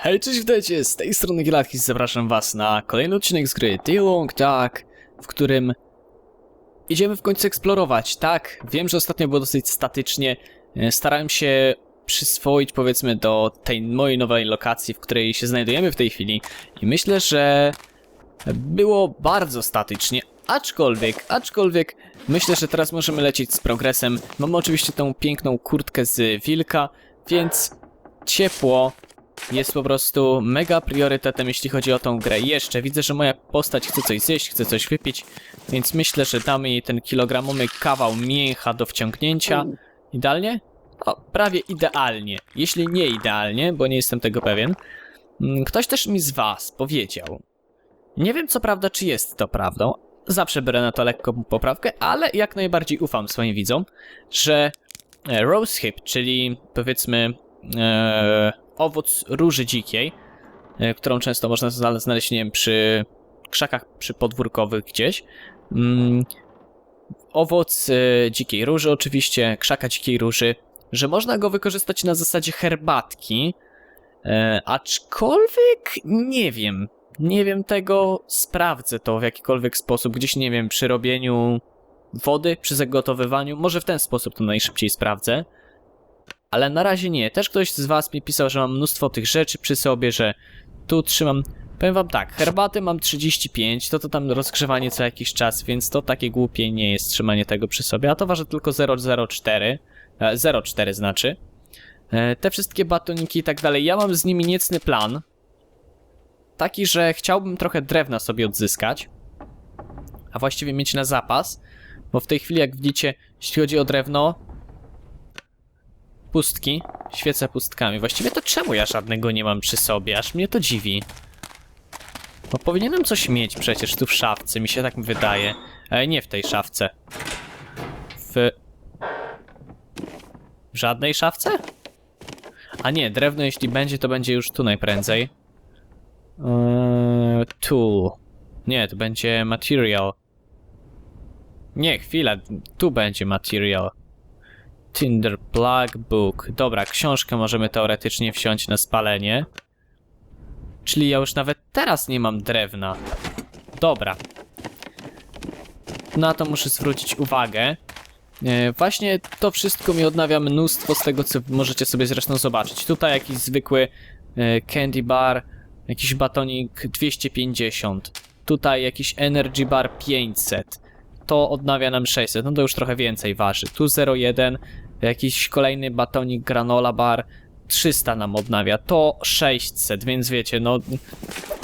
Hej, cześć, witajcie, z tej strony Gilakis, zapraszam was na kolejny odcinek z gry The Long Dark, w którym idziemy w końcu eksplorować, tak, wiem, że ostatnio było dosyć statycznie, e, starałem się przyswoić, powiedzmy, do tej mojej nowej lokacji, w której się znajdujemy w tej chwili. I myślę, że było bardzo statycznie, aczkolwiek, aczkolwiek myślę, że teraz możemy lecieć z progresem, mamy oczywiście tą piękną kurtkę z wilka, więc ciepło jest po prostu mega priorytetem, jeśli chodzi o tą grę. I Jeszcze widzę, że moja postać chce coś zjeść, chce coś wypić, więc myślę, że damy jej ten kilogramowy kawał mięcha do wciągnięcia. Idealnie? O, prawie idealnie. Jeśli nie idealnie, bo nie jestem tego pewien. Mm, Ktoś też mi z was powiedział. Nie wiem co prawda, czy jest to prawdą. Zawsze biorę na to lekką poprawkę, ale jak najbardziej ufam swoim widzom, że e, rose hip, czyli powiedzmy e, owoc róży dzikiej, e, którą często można zna- znaleźć, nie wiem, przy krzakach przypodwórkowych gdzieś. Mm, owoc e, dzikiej róży, oczywiście, krzaka dzikiej róży, że można go wykorzystać na zasadzie herbatki, e, aczkolwiek nie wiem. Nie wiem tego, sprawdzę to w jakikolwiek sposób, gdzieś nie wiem, przy robieniu wody, przy zagotowywaniu, może w ten sposób to najszybciej sprawdzę. Ale na razie nie. Też ktoś z was mi pisał, że mam mnóstwo tych rzeczy przy sobie, że tu trzymam... Powiem wam tak, herbaty mam 35, to to tam rozgrzewanie co jakiś czas, więc to takie głupie nie jest trzymanie tego przy sobie, a to waży tylko 0,04, e, 0,4 znaczy. E, Te wszystkie batoniki i tak dalej, ja mam z nimi niecny plan. Taki, że chciałbym trochę drewna sobie odzyskać, a właściwie mieć na zapas, bo w tej chwili jak widzicie, jeśli chodzi o drewno, pustki, świecę pustkami. Właściwie to czemu ja żadnego nie mam przy sobie? Aż mnie to dziwi. Bo powinienem coś mieć przecież tu w szafce, mi się tak wydaje. Ale nie w tej szafce. W... W żadnej szafce? A nie, drewno jeśli będzie, to będzie już tu najprędzej. Eee, tool. Nie, to będzie material. Nie, chwila, tu będzie material. Tinder Plug Book. Dobra, książkę możemy teoretycznie wsiąść na spalenie. Czyli ja już nawet teraz nie mam drewna. Dobra. Na to muszę zwrócić uwagę. E, właśnie to wszystko mi odnawia mnóstwo z tego, co możecie sobie zresztą zobaczyć. Tutaj jakiś zwykły e, candy bar, jakiś batonik 250. Tutaj jakiś energy bar 500 to odnawia nam 600, no to już trochę więcej waży. Tu 0,1, jakiś kolejny batonik granola bar 300 nam odnawia, to 600, więc wiecie, no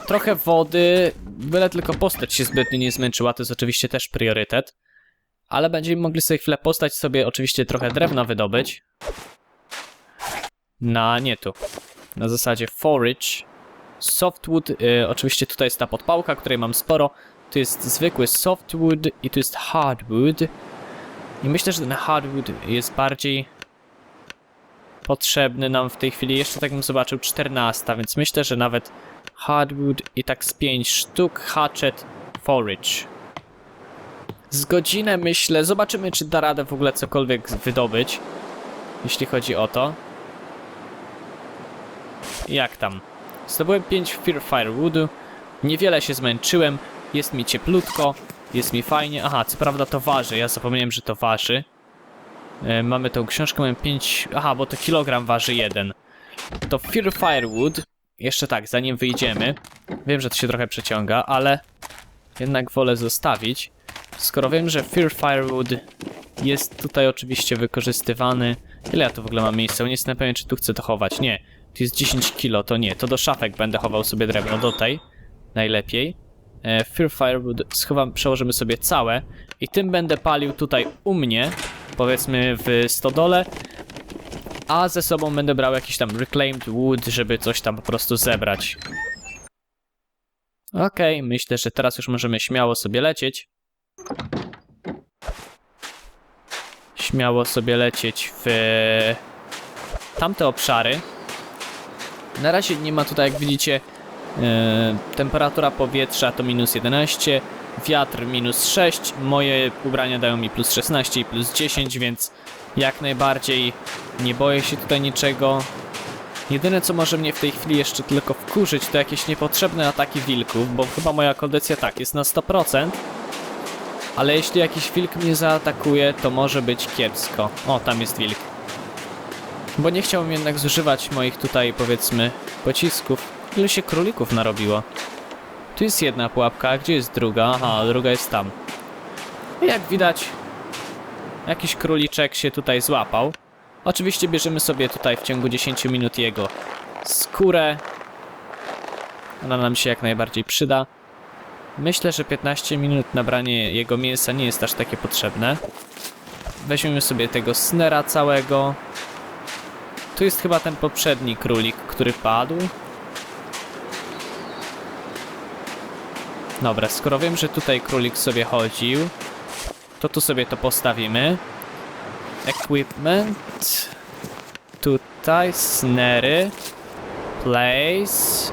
trochę wody, byle tylko postać się zbytnio nie zmęczyła, to jest oczywiście też priorytet. Ale będziemy mogli sobie chwilę postać sobie oczywiście trochę drewna wydobyć. Na, nie tu. Na zasadzie forage. Softwood, y, oczywiście tutaj jest ta podpałka, której mam sporo. Tu jest zwykły softwood i tu jest hardwood. I myślę, że ten hardwood jest bardziej potrzebny nam w tej chwili. Jeszcze tak bym zobaczył 14, więc myślę, że nawet hardwood i tak z 5 sztuk hatchet forage. Z godzinę myślę, zobaczymy czy da radę w ogóle cokolwiek wydobyć, jeśli chodzi o to. Jak tam? Zdobyłem 5 Fear Firewoodu, niewiele się zmęczyłem, jest mi cieplutko, jest mi fajnie. Aha, co prawda to waży, ja zapomniałem, że to waży. E, mamy tą książkę, mamy 5... Aha, bo to kilogram waży jeden. To Fear Firewood, jeszcze tak, zanim wyjdziemy. Wiem, że to się trochę przeciąga, ale jednak wolę zostawić. Skoro wiem, że Fear Firewood jest tutaj oczywiście wykorzystywany. Ile ja tu w ogóle mam miejsca? Nie jestem pewien, czy tu chcę to chować. Nie, tu jest 10 kilo, to nie. To do szafek będę chował sobie drewno, do tej. Najlepiej. E, Fear Firewood schowam, przełożymy sobie całe i tym będę palił tutaj u mnie, powiedzmy w stodole, a ze sobą będę brał jakiś tam reclaimed wood, żeby coś tam po prostu zebrać. Okej, myślę, że teraz już możemy śmiało sobie lecieć. Śmiało sobie lecieć w tamte obszary. Na razie nie ma tutaj, jak widzicie, temperatura powietrza to minus 11, wiatr minus 6, moje ubrania dają mi plus 16 i plus 10, więc jak najbardziej nie boję się tutaj niczego. Jedyne co może mnie w tej chwili jeszcze tylko wkurzyć to jakieś niepotrzebne ataki wilków, bo chyba moja kondycja tak jest na 100%. Ale jeśli jakiś wilk mnie zaatakuje, to może być kiepsko. O, tam jest wilk. Bo nie chciałbym jednak zużywać moich tutaj, powiedzmy, pocisków. Ilu się królików narobiło? Tu jest jedna pułapka, a gdzie jest druga? Aha, druga jest tam. Jak widać, jakiś króliczek się tutaj złapał. Oczywiście bierzemy sobie tutaj w ciągu 10 minut jego skórę. Ona nam się jak najbardziej przyda. Myślę, że 15 minut nabranie jego mięsa nie jest aż takie potrzebne. Weźmiemy sobie tego snera całego. Tu jest chyba ten poprzedni królik, który padł. Dobra, skoro wiem, że tutaj królik sobie chodził, to tu sobie to postawimy. Equipment. Tutaj snery. Place.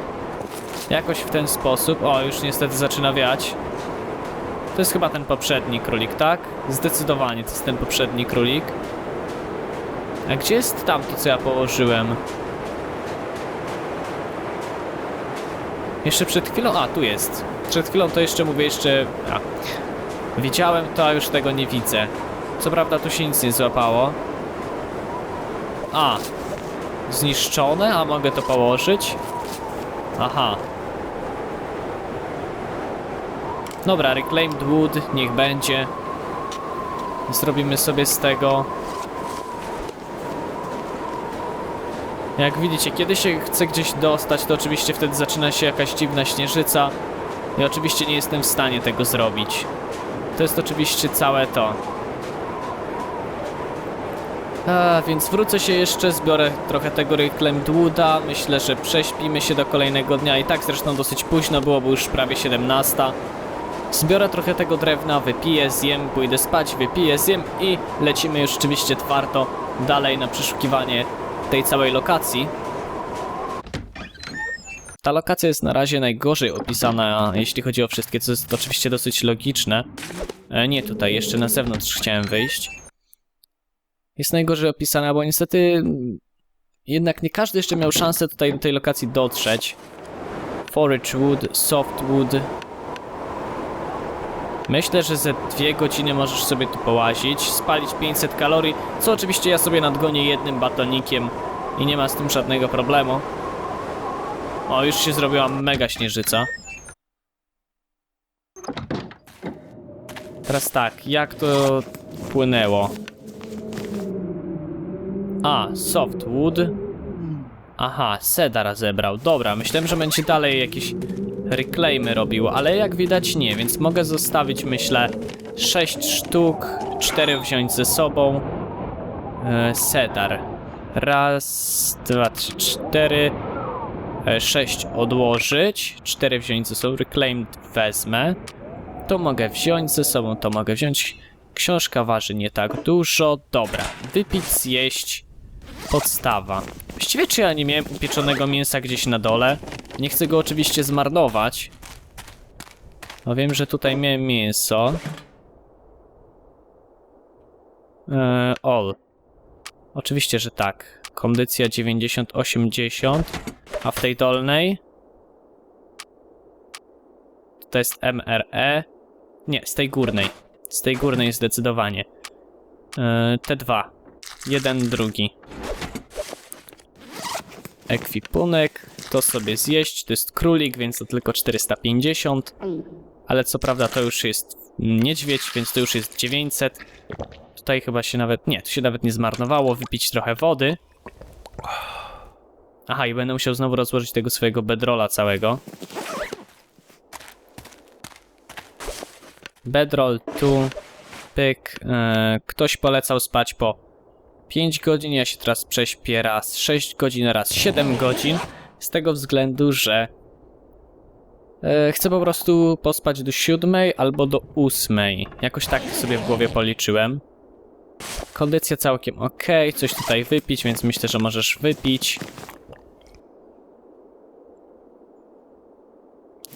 Jakoś w ten sposób. O, już niestety zaczyna wiać. To jest chyba ten poprzedni królik, tak? Zdecydowanie to jest ten poprzedni królik. A gdzie jest tamto, co ja położyłem? Jeszcze przed chwilą... A, tu jest. Przed chwilą to jeszcze mówię jeszcze... A. Widziałem to, a już tego nie widzę. Co prawda tu się nic nie złapało. A. Zniszczone, a mogę to położyć? Aha. Dobra, reclaimed wood, niech będzie. Zrobimy sobie z tego... Jak widzicie, kiedy się chce gdzieś dostać, to oczywiście wtedy zaczyna się jakaś dziwna śnieżyca. I oczywiście nie jestem w stanie tego zrobić. To jest oczywiście całe to. A, więc wrócę się jeszcze, zbiorę trochę tego Reclaimed Wooda. Myślę, że prześpimy się do kolejnego dnia. I tak zresztą dosyć późno było, bo już prawie 17. Zbiorę trochę tego drewna, wypiję, zjem, pójdę spać, wypiję, zjem i lecimy już rzeczywiście twardo dalej na przeszukiwanie tej całej lokacji. Ta lokacja jest na razie najgorzej opisana, jeśli chodzi o wszystkie, co jest oczywiście dosyć logiczne. E, nie tutaj, jeszcze na zewnątrz chciałem wyjść. Jest najgorzej opisana, bo niestety mm, jednak nie każdy jeszcze miał szansę tutaj do tej lokacji dotrzeć. Forage wood, soft wood. Myślę, że ze dwie godziny możesz sobie tu połazić, spalić 500 kalorii, co oczywiście ja sobie nadgonię jednym batonikiem i nie ma z tym żadnego problemu. O, już się zrobiła mega śnieżyca. Teraz tak, jak to płynęło? A, softwood. Aha, Sedar zebrał. Dobra, myślałem, że będzie dalej jakieś reclaimy robił, ale jak widać nie, więc mogę zostawić, myślę, 6 sztuk, 4 wziąć ze sobą. E, Sedar. Raz, dwa, trzy, cztery. 6 odłożyć, 4 wziąć ze sobą, reclaimed wezmę. To mogę wziąć ze sobą, to mogę wziąć. Książka waży nie tak dużo. Dobra, wypić, zjeść. Podstawa. Właściwie czy ja nie miałem upieczonego mięsa gdzieś na dole? Nie chcę go oczywiście zmarnować. No wiem, że tutaj miałem mięso. Eee, all. Oczywiście, że tak. Kondycja 90-80. A w tej dolnej? To jest MRE. Nie, z tej górnej. Z tej górnej zdecydowanie. Yy, te dwa. Jeden, drugi. Ekwipunek. To sobie zjeść. To jest królik, więc to tylko 450. Ale co prawda to już jest niedźwiedź, więc to już jest 900. Tutaj chyba się nawet... Nie, tu się nawet nie zmarnowało. Wypić trochę wody. Aha, i będę musiał znowu rozłożyć tego swojego bedrola całego. Bedroll tu, pyk. E, ktoś polecał spać po 5 godzin, ja się teraz prześpię raz 6 godzin, raz 7 godzin. Z tego względu, że e, chcę po prostu pospać do 7 albo do 8. Jakoś tak sobie w głowie policzyłem. Kondycja całkiem ok, coś tutaj wypić, więc myślę, że możesz wypić.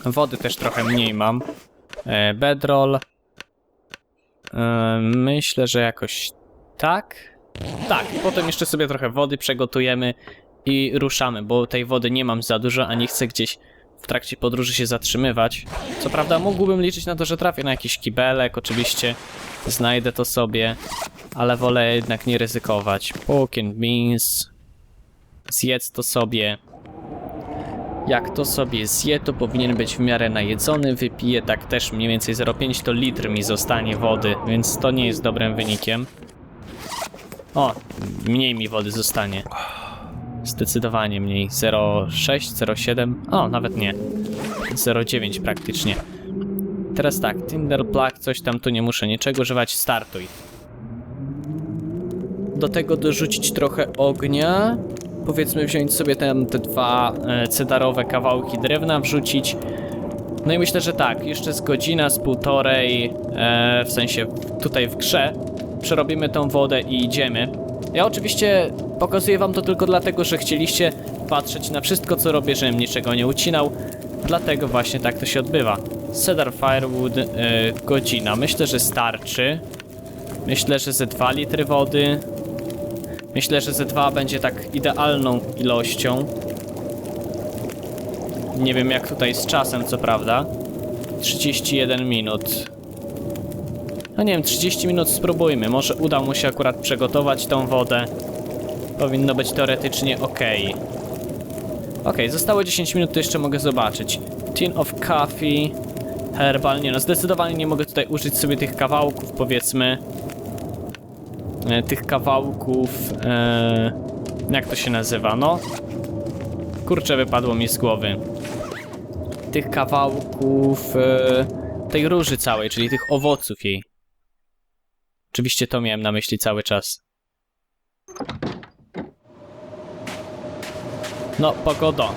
Wody też trochę mniej mam. E, bedroll. E, myślę, że jakoś tak. Tak, potem jeszcze sobie trochę wody przegotujemy i ruszamy, bo tej wody nie mam za dużo, a nie chcę gdzieś w trakcie podróży się zatrzymywać. Co prawda mógłbym liczyć na to, że trafię na jakiś kibelek, oczywiście znajdę to sobie, ale wolę jednak nie ryzykować. Pork and beans. Zjedz to sobie. Jak to sobie zje, to powinien być w miarę najedzony. Wypiję tak też mniej więcej 0,5 to litr mi zostanie wody, więc to nie jest dobrym wynikiem. O, mniej mi wody zostanie. Zdecydowanie mniej. 0,6, 0,7. O, nawet nie. 0,9 praktycznie. Teraz tak, Tinder Plug, coś tam tu nie muszę niczego używać, startuj. Do tego dorzucić trochę ognia. Powiedzmy wziąć sobie tam te dwa e, cedarowe kawałki drewna, wrzucić. No i myślę, że tak, jeszcze z godzina, z półtorej, e, w sensie tutaj w grze, przerobimy tą wodę i idziemy. Ja oczywiście pokazuję wam to tylko dlatego, że chcieliście patrzeć na wszystko, co robię, żebym niczego nie ucinał. Dlatego właśnie tak to się odbywa. Cedar Firewood, e, godzina. Myślę, że starczy. Myślę, że ze 2 litry wody. Myślę, że ze 2 będzie tak idealną ilością. Nie wiem jak tutaj z czasem, co prawda. 31 minut. No nie wiem, 30 minut spróbujmy. Może uda mu się akurat przygotować tą wodę. Powinno być teoretycznie ok. Ok, zostało 10 minut, to jeszcze mogę zobaczyć. Tin of coffee. Herbal, nie no, zdecydowanie nie mogę tutaj użyć sobie tych kawałków, powiedzmy. E, tych kawałków. E, jak to się nazywa? No. Kurczę, wypadło mi z głowy. Tych kawałków. E, tej róży całej, czyli tych owoców jej. Oczywiście to miałem na myśli cały czas. No, pogodo.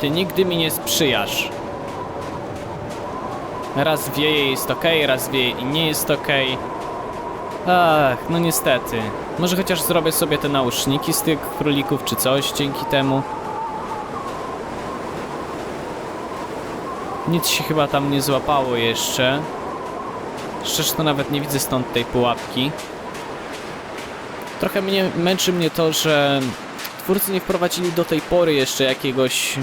Ty nigdy mi nie sprzyjasz. Raz wieje jest ok, raz wieje i nie jest ok. Ach, no niestety. Może chociaż zrobię sobie te nauszniki z tych królików czy coś dzięki temu. Nic się chyba tam nie złapało jeszcze. Szczerze to nawet nie widzę stąd tej pułapki. Trochę mnie, męczy mnie to, że twórcy nie wprowadzili do tej pory jeszcze jakiegoś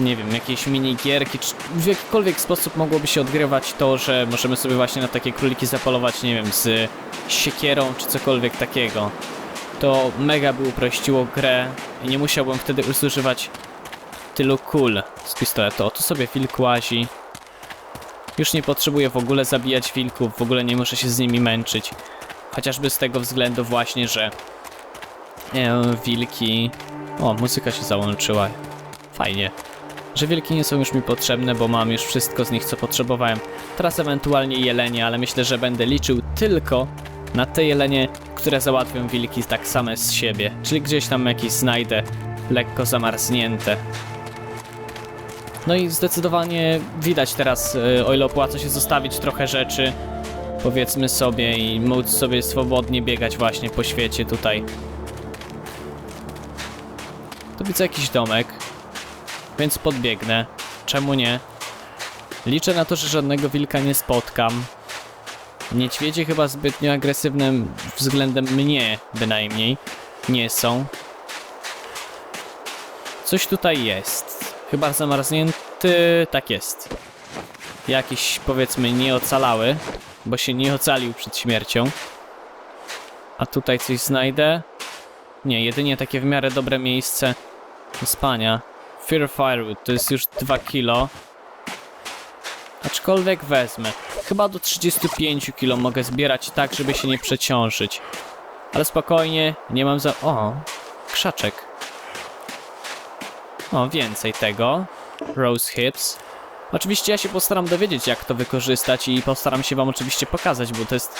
nie wiem, jakiejś minigierki, czy w jakikolwiek sposób mogłoby się odgrywać to, że możemy sobie właśnie na takie króliki zapolować, nie wiem, z siekierą, czy cokolwiek takiego. To mega by uprościło grę i nie musiałbym wtedy używać tylu kul z pistoletu. O, tu sobie wilk łazi. Już nie potrzebuję w ogóle zabijać wilków, w ogóle nie muszę się z nimi męczyć. Chociażby z tego względu właśnie, że e, wilki... O, muzyka się załączyła. Fajnie. Że wilki nie są już mi potrzebne, bo mam już wszystko z nich, co potrzebowałem. Teraz ewentualnie jelenie, ale myślę, że będę liczył tylko na te jelenie, które załatwią wilki tak same z siebie. Czyli gdzieś tam jakieś znajdę lekko zamarznięte. No i zdecydowanie widać teraz, y, o ile opłaca się zostawić trochę rzeczy, powiedzmy sobie, i móc sobie swobodnie biegać właśnie po świecie tutaj. Tu widzę jakiś domek, więc podbiegnę. Czemu nie? Liczę na to, że żadnego wilka nie spotkam. Niedźwiedzie chyba zbytnio agresywne względem mnie bynajmniej nie są. Coś tutaj jest. Chyba zamarznięty... tak jest. Jakiś powiedzmy nieocalały, bo się nie ocalił przed śmiercią. A tutaj coś znajdę? Nie, jedynie takie w miarę dobre miejsce do spania. Fear Firewood to jest już 2 kilo. Aczkolwiek wezmę. Chyba do 35 kilo mogę zbierać tak, żeby się nie przeciążyć. Ale spokojnie, nie mam za... O, krzaczek. O, więcej tego. Rose Hips. Oczywiście ja się postaram dowiedzieć, jak to wykorzystać i postaram się wam oczywiście pokazać, bo to jest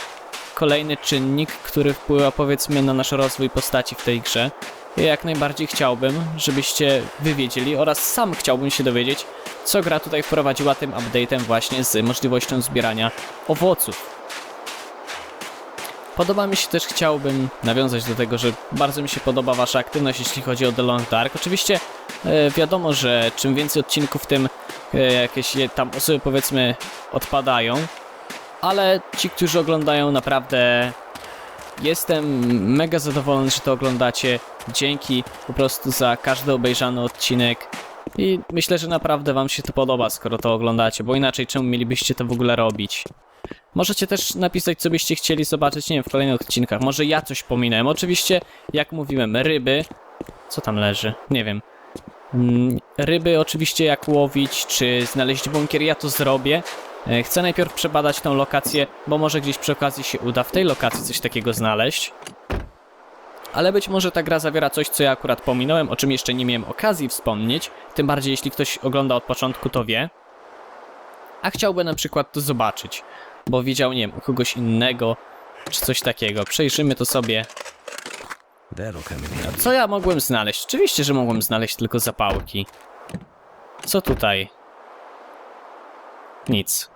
kolejny czynnik, który wpływa powiedzmy na nasz rozwój postaci w tej grze. Ja jak najbardziej chciałbym, żebyście wy wiedzieli oraz sam chciałbym się dowiedzieć, co gra tutaj wprowadziła tym update'em właśnie z możliwością zbierania owoców. Podoba mi się też, chciałbym nawiązać do tego, że bardzo mi się podoba wasza aktywność, jeśli chodzi o The Long Dark. Oczywiście e, wiadomo, że czym więcej odcinków, tym e, jakieś tam osoby powiedzmy odpadają, ale ci, którzy oglądają naprawdę jestem mega zadowolony, że to oglądacie. Dzięki po prostu za każdy obejrzany odcinek. I myślę, że naprawdę wam się to podoba, skoro to oglądacie, bo inaczej czemu mielibyście to w ogóle robić? Możecie też napisać, co byście chcieli zobaczyć, nie wiem, w kolejnych odcinkach. Może ja coś pominąłem. Oczywiście, jak mówiłem, ryby. Co tam leży? Nie wiem. Mm, Ryby oczywiście jak łowić, czy znaleźć bunkier, ja to zrobię. E, Chcę najpierw przebadać tą lokację, bo może gdzieś przy okazji się uda w tej lokacji coś takiego znaleźć. Ale być może ta gra zawiera coś, co ja akurat pominąłem, o czym jeszcze nie miałem okazji wspomnieć. Tym bardziej, jeśli ktoś ogląda od początku, to wie. A chciałby na przykład to zobaczyć, bo widział, nie wiem, kogoś innego, czy coś takiego. Przejrzymy to sobie co ja mogłem znaleźć? Oczywiście, że mogłem znaleźć tylko zapałki. Co tutaj? Nic.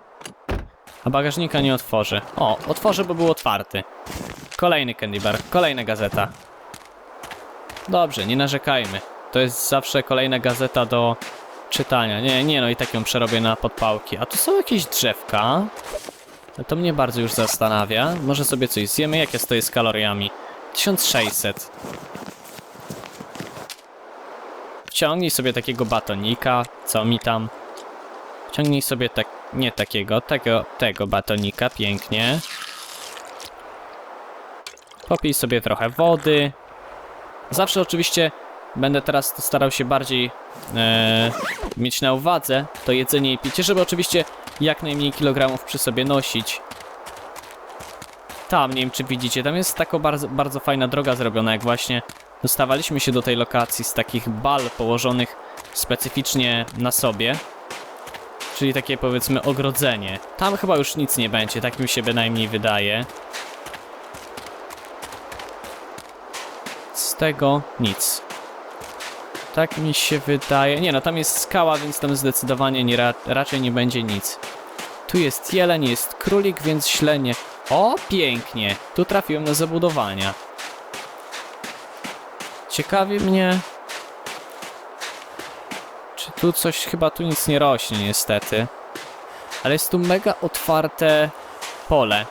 A bagażnika nie otworzę. O, otworzę, bo był otwarty. Kolejny candy bar, kolejna gazeta. Dobrze, nie narzekajmy. To jest zawsze kolejna gazeta do czytania. Nie, nie, no i tak ją przerobię na podpałki. A tu są jakieś drzewka. No To mnie bardzo już zastanawia. Może sobie coś zjemy, jak ja stoję z kaloriami. 1600. Wciągnij sobie takiego batonika, co mi tam. Wciągnij sobie tak, nie takiego, tego, tego batonika, pięknie. Popij sobie trochę wody. Zawsze oczywiście będę teraz starał się bardziej e, mieć na uwadze to jedzenie i picie, żeby oczywiście jak najmniej kilogramów przy sobie nosić. Tam, nie wiem czy widzicie, tam jest taka bardzo, bardzo fajna droga zrobiona, jak właśnie dostawaliśmy się do tej lokacji z takich bal położonych specyficznie na sobie. Czyli takie powiedzmy ogrodzenie. Tam chyba już nic nie będzie, tak mi się bynajmniej wydaje. Z tego nic. Tak mi się wydaje. Nie no, tam jest skała, więc tam zdecydowanie nie ra raczej nie będzie nic. Tu jest jeleń, jest królik, więc źle nie... O, pięknie! Tu trafiłem na zabudowania. Ciekawi mnie... Czy tu coś... Chyba tu nic nie rośnie, niestety. Ale jest tu mega otwarte pole.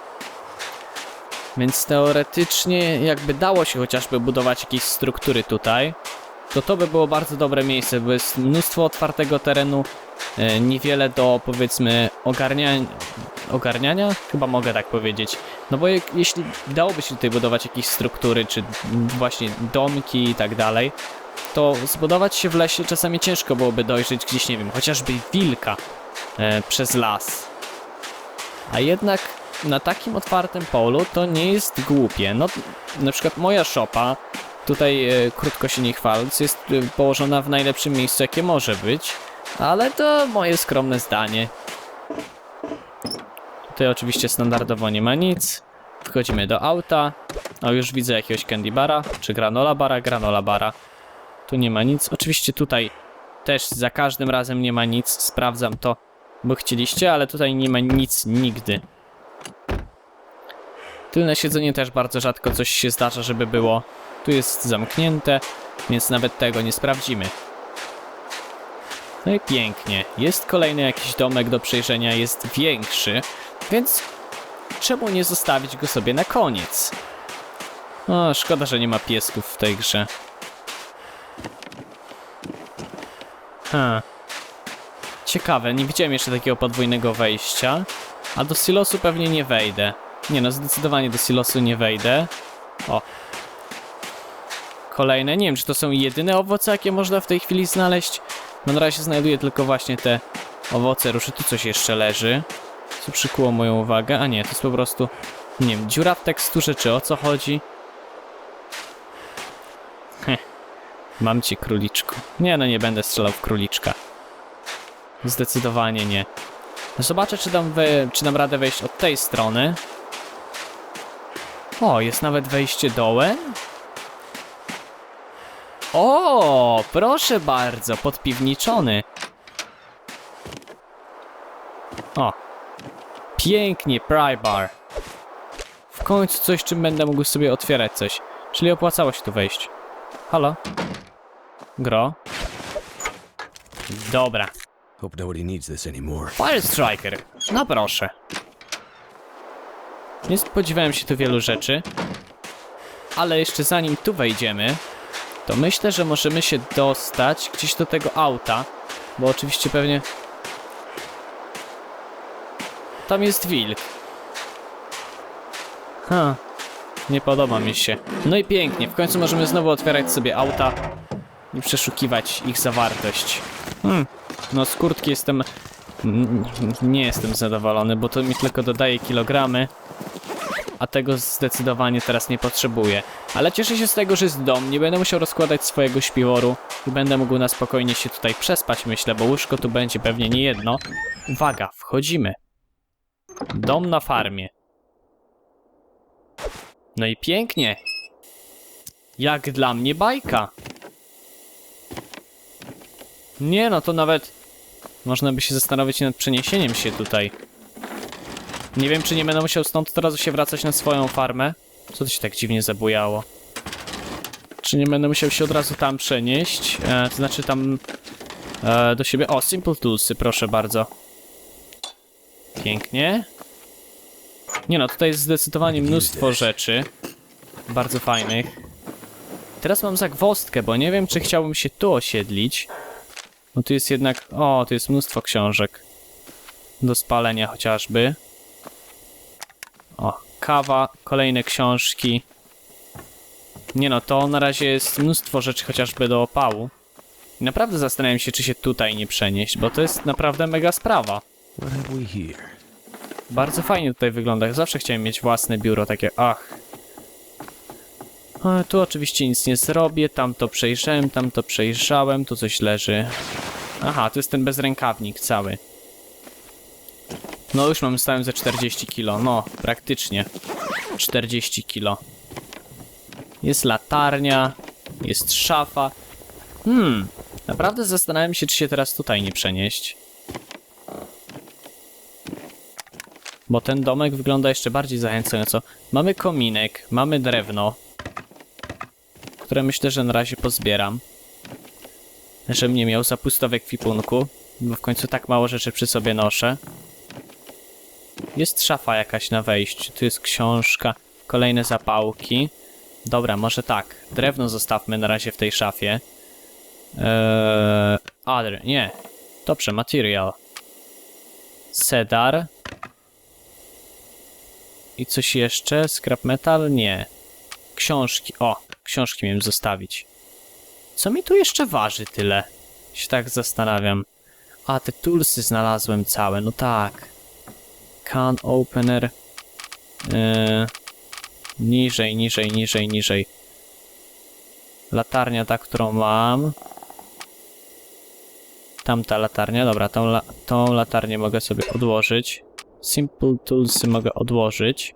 Więc teoretycznie, jakby dało się chociażby budować jakieś struktury tutaj, to to by było bardzo dobre miejsce, bo jest mnóstwo otwartego terenu, e, niewiele do powiedzmy ogarniania, ogarniania? Chyba mogę tak powiedzieć. No bo jeśli dałoby się tutaj budować jakieś struktury, czy właśnie domki i tak dalej, to zbudować się w lesie czasami ciężko byłoby dojrzeć gdzieś, nie wiem, chociażby wilka e, przez las. A jednak na takim otwartym polu to nie jest głupie. No, na przykład moja szopa, tutaj e, krótko się nie chwaląc, jest e, położona w najlepszym miejscu, jakie może być, ale to moje skromne zdanie. Tutaj oczywiście standardowo nie ma nic. Wchodzimy do auta. O, już widzę jakiegoś candy bara, czy granola bara, granola bara. Tu nie ma nic. Oczywiście tutaj też za każdym razem nie ma nic. Sprawdzam to, bo chcieliście, ale tutaj nie ma nic nigdy. Tylne siedzenie też bardzo rzadko coś się zdarza, żeby było. Tu jest zamknięte, więc nawet tego nie sprawdzimy. No i pięknie. Jest kolejny jakiś domek do przejrzenia, jest większy, więc czemu nie zostawić go sobie na koniec? O, szkoda, że nie ma piesków w tej grze. Ha. Ciekawe, nie widziałem jeszcze takiego podwójnego wejścia. A do silosu pewnie nie wejdę. Nie no, zdecydowanie do silosu nie wejdę. O. Kolejne, nie wiem czy to są jedyne owoce, jakie można w tej chwili znaleźć. No na razie znajduję tylko właśnie te owoce ruszy. Tu coś jeszcze leży. Co przykuło moją uwagę? A nie, to jest po prostu, nie wiem, dziura w teksturze, czy o co chodzi? Heh. Mam ci króliczku. Nie no, nie będę strzelał w króliczka. Zdecydowanie nie. Zobaczę, czy dam, we, czy dam radę wejść od tej strony. O, jest nawet wejście dołem. O, proszę bardzo, podpiwniczony. O, pięknie, pry bar. W końcu coś, czym będę mógł sobie otwierać coś. Czyli opłacało się tu wejść. Halo? Gro? Dobra. Hope nobody needs this anymore. Fire Striker. No proszę. Nie spodziewałem się tu wielu rzeczy. ale jeszcze zanim tu wejdziemy, to myślę, że możemy się dostać gdzieś do tego auta, bo oczywiście pewnie... Tam jest wilk. Ha, nie podoba mi się. No i pięknie, w końcu możemy znowu otwierać sobie auta i przeszukiwać ich zawartość. Hmm, no z kurtki jestem... Nie jestem zadowolony, bo to mi tylko dodaje kilogramy, a tego zdecydowanie teraz nie potrzebuję. Ale cieszę się z tego, że jest dom, nie będę musiał rozkładać swojego śpiworu i będę mógł na spokojnie się tutaj przespać, myślę, bo łóżko tu będzie pewnie nie jedno. Uwaga, wchodzimy. Dom na farmie. No i pięknie. Jak dla mnie bajka. Nie no, to nawet można by się zastanowić nad przeniesieniem się tutaj. Nie wiem, czy nie będę musiał stąd od razu się wracać na swoją farmę. Co to się tak dziwnie zabujało? Czy nie będę musiał się od razu tam przenieść? E, to znaczy tam e, do siebie. O, Simple Toolsy, proszę bardzo. Pięknie. Nie no, tutaj jest zdecydowanie mnóstwo rzeczy. Bardzo fajnych. Teraz mam zagwozdkę, bo nie wiem, czy chciałbym się tu osiedlić. No tu jest jednak... O, tu jest mnóstwo książek. Do spalenia chociażby. O, kawa, kolejne książki. Nie no, to na razie jest mnóstwo rzeczy chociażby do opału. I naprawdę zastanawiam się, czy się tutaj nie przenieść, bo to jest naprawdę mega sprawa. Bardzo fajnie tutaj wygląda. Zawsze chciałem mieć własne biuro, takie ach. A, tu oczywiście nic nie zrobię, tam to przejrzałem, tam to przejrzałem, tu coś leży. Aha, to jest ten bezrękawnik cały. No już mam stałem za 40 kilo, no praktycznie 40 kilo. Jest latarnia, jest szafa. Hmm, naprawdę zastanawiam się, czy się teraz tutaj nie przenieść. Bo ten domek wygląda jeszcze bardziej zachęcająco. Mamy kominek, mamy drewno, które myślę, że na razie pozbieram. Żebym nie miał zapusto w ekwipunku, bo w końcu tak mało rzeczy przy sobie noszę. Jest szafa jakaś na wejściu, tu jest książka, kolejne zapałki. Dobra, może tak, drewno zostawmy na razie w tej szafie. Eee, other, nie, dobrze, material. Cedar. I coś jeszcze? Scrap metal? Nie. Książki. O, książki miałem zostawić. Co mi tu jeszcze waży tyle? Się tak zastanawiam. A, te toolsy znalazłem całe, no tak. Can opener. Yy, niżej, niżej, niżej, niżej. Latarnia ta, którą mam. Tamta latarnia, dobra, tą, la tą latarnię mogę sobie odłożyć. Simple Toolsy mogę odłożyć.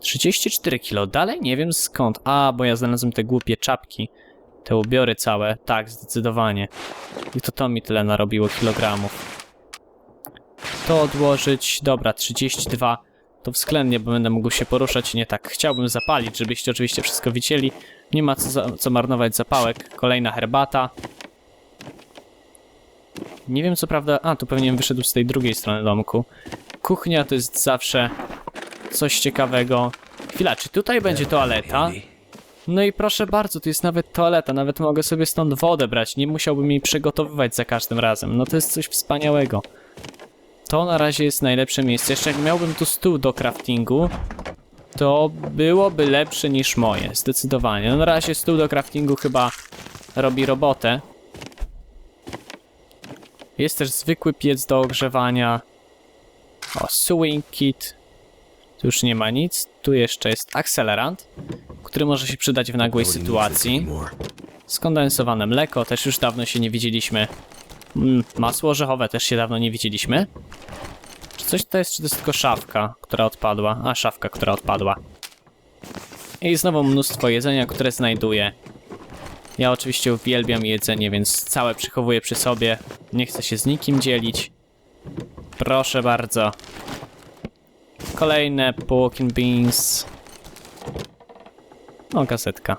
34 kilo. Dalej nie wiem skąd. A, bo ja znalazłem te głupie czapki. Te ubiory całe. Tak, zdecydowanie. I to to mi tyle narobiło kilogramów. To odłożyć. Dobra, 32. To względnie, bo będę mógł się poruszać. Nie tak. Chciałbym zapalić, żebyście oczywiście wszystko widzieli. Nie ma co, za, co marnować zapałek. Kolejna herbata. Nie wiem co prawda. A, tu pewnie wyszedł z tej drugiej strony domku. Kuchnia to jest zawsze coś ciekawego. Chwila, czy tutaj będzie toaleta? No i proszę bardzo, tu jest nawet toaleta, nawet mogę sobie stąd wodę brać, nie musiałbym jej przygotowywać za każdym razem. No to jest coś wspaniałego. To na razie jest najlepsze miejsce. Jeszcze jak miałbym tu stół do craftingu, to byłoby lepsze niż moje, zdecydowanie. No na razie stół do craftingu chyba robi robotę. Jest też zwykły piec do ogrzewania. O, sewing kit. Tu już nie ma nic. Tu jeszcze jest akcelerant, który może się przydać w nagłej sytuacji. Skondensowane mleko, też już dawno się nie widzieliśmy. Mm, masło orzechowe też się dawno nie widzieliśmy. Czy coś to jest, czy to jest tylko szafka, która odpadła? A, szafka, która odpadła. I znowu mnóstwo jedzenia, które znajduję. Ja oczywiście uwielbiam jedzenie, więc całe przechowuję przy sobie. Nie chcę się z nikim dzielić. Proszę bardzo. Kolejne and beans. O, gazetka.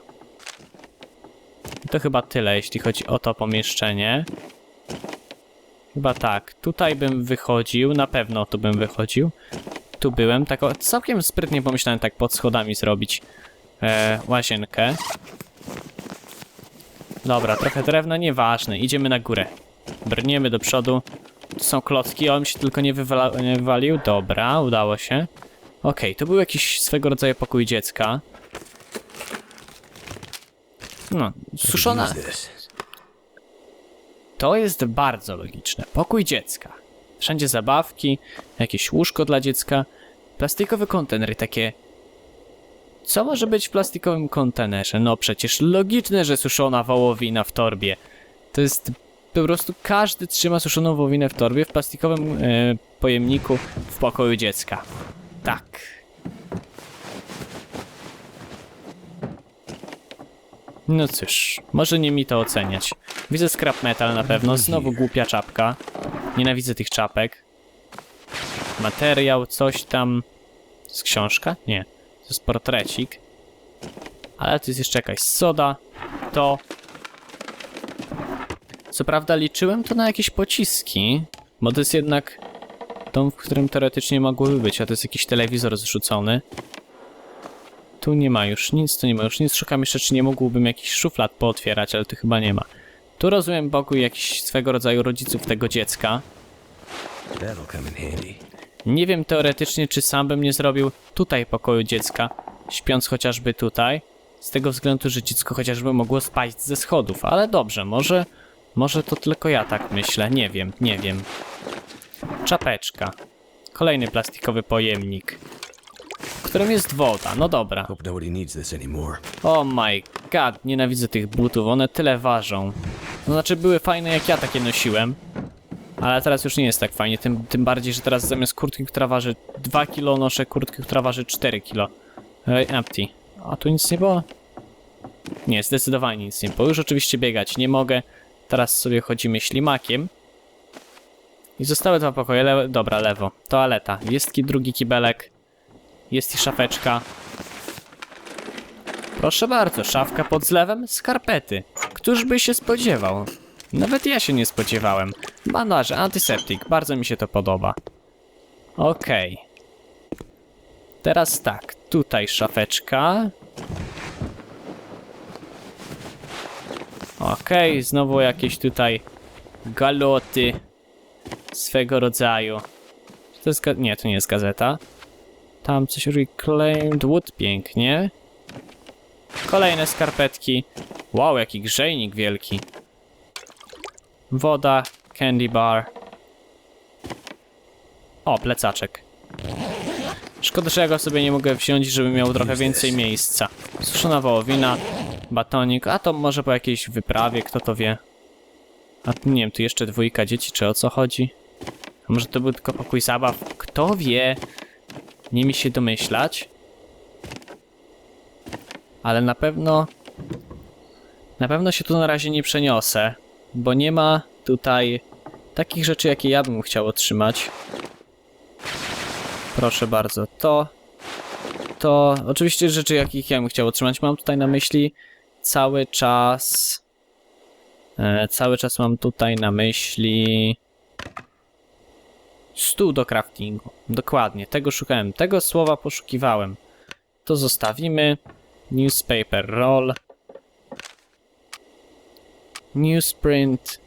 I To chyba tyle, jeśli chodzi o to pomieszczenie. Chyba tak. Tutaj bym wychodził, na pewno tu bym wychodził. tu byłem, tak całkiem sprytnie pomyślałem tak pod schodami zrobić e, łazienkę. Dobra, trochę drewna, nieważne, idziemy na górę. Brniemy do przodu. Tu są klocki, on się tylko nie, wywala, nie wywalił. Dobra, udało się. Okej, to był jakiś swego rodzaju pokój dziecka. No, suszona. To jest bardzo logiczne. Pokój dziecka. Wszędzie zabawki, jakieś łóżko dla dziecka, plastikowe kontenery takie. Co może być w plastikowym kontenerze? No przecież logiczne, że suszona wołowina w torbie. To jest po prostu każdy trzyma suszoną wołowinę w torbie w plastikowym e, pojemniku w pokoju dziecka. Tak. No cóż, może nie mi to oceniać. Widzę scrap metal na pewno, znowu głupia czapka. Nienawidzę tych czapek. Materiał, coś tam. Jest książka? Nie. To jest portrecik. Ale tu jest jeszcze jakaś soda. To. Co prawda liczyłem to na jakieś pociski, bo to jest jednak dom, w którym teoretycznie mogłyby być, a to jest jakiś telewizor zrzucony. Tu nie ma już nic, tu nie ma już nic. Szukam jeszcze, czy nie mógłbym jakiś szuflad pootwierać, ale tu chyba nie ma. Tu rozumiem pokój jakiś swego rodzaju rodziców tego dziecka. Nie wiem teoretycznie, czy sam bym nie zrobił tutaj pokoju dziecka, śpiąc chociażby tutaj. Z tego względu, że dziecko chociażby mogło spaść ze schodów, ale dobrze, może, może to tylko ja tak myślę, nie wiem, nie wiem. Czapeczka. Kolejny plastikowy pojemnik, w którym jest woda, no dobra. Hope nobody needs this anymore. Oh my god, nienawidzę tych butów, one tyle ważą. No znaczy były fajne jak ja takie nosiłem. Ale teraz już nie jest tak fajnie, tym, tym bardziej, że teraz zamiast kurtki, która waży 2 kg, noszę kurtkę, która waży 4 kg. Ej, empty. A tu nic nie było? Nie, zdecydowanie nic nie było. Już oczywiście biegać nie mogę. Teraz sobie chodzimy ślimakiem. I zostały dwa pokoje. Le dobra, lewo. Toaleta. Jest ki drugi kibelek. Jest i szafeczka. Proszę bardzo, szafka pod zlewem, skarpety. Któż by się spodziewał? Nawet ja się nie spodziewałem. Bandaże, antyseptik, bardzo mi się to podoba. Okej. Teraz tak, tutaj szafeczka. Okej, znowu jakieś tutaj galoty swego rodzaju. To jest nie, to nie jest gazeta. Tam coś reclaimed wood, pięknie. Kolejne skarpetki. Wow, jaki grzejnik wielki. Woda, candy bar. O, plecaczek. Szkoda, że ja go sobie nie mogę wziąć, żeby miał trochę więcej miejsca. Suszona wołowina, batonik, a to może po jakiejś wyprawie, kto to wie. A tu nie wiem, tu jeszcze dwójka dzieci, czy o co chodzi? A może to był tylko pokój zabaw? Kto wie? Nie mi się domyślać. Ale na pewno... Na pewno się tu na razie nie przeniosę, bo nie ma tutaj takich rzeczy, jakie ja bym chciał otrzymać. Proszę bardzo, to... To oczywiście rzeczy, jakich ja bym chciał otrzymać. Mam tutaj na myśli cały czas... E, cały czas mam tutaj na myśli... Stół do craftingu. Dokładnie, tego szukałem. Tego słowa poszukiwałem. To zostawimy. Newspaper roll. Newsprint.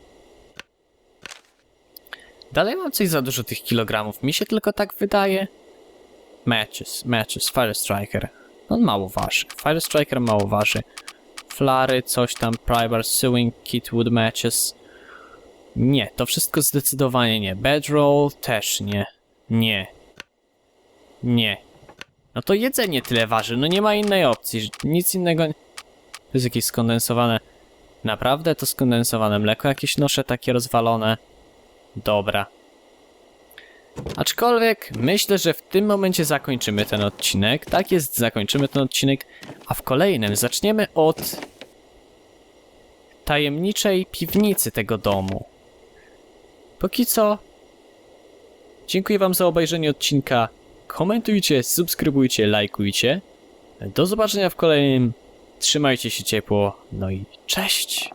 Dalej mam coś za dużo tych kilogramów. Mi się tylko tak wydaje. Matches, matches, Fire Striker. On mało waży. Fire Striker mało waży. Flary, coś tam, Primer, Sewing Kit, Wood Matches. Nie, to wszystko zdecydowanie nie. Bedroll też nie. Nie. Nie. No to jedzenie tyle waży, no nie ma innej opcji. Nic innego. To jest jakieś skondensowane. Naprawdę to skondensowane mleko jakieś noszę takie rozwalone. Dobra. Aczkolwiek myślę, że w tym momencie zakończymy ten odcinek. Tak jest, zakończymy ten odcinek, a w kolejnym zaczniemy od tajemniczej piwnicy tego domu. Póki co, dziękuję Wam za obejrzenie odcinka. Komentujcie, subskrybujcie, lajkujcie. Do zobaczenia w kolejnym. Trzymajcie się ciepło. No i cześć!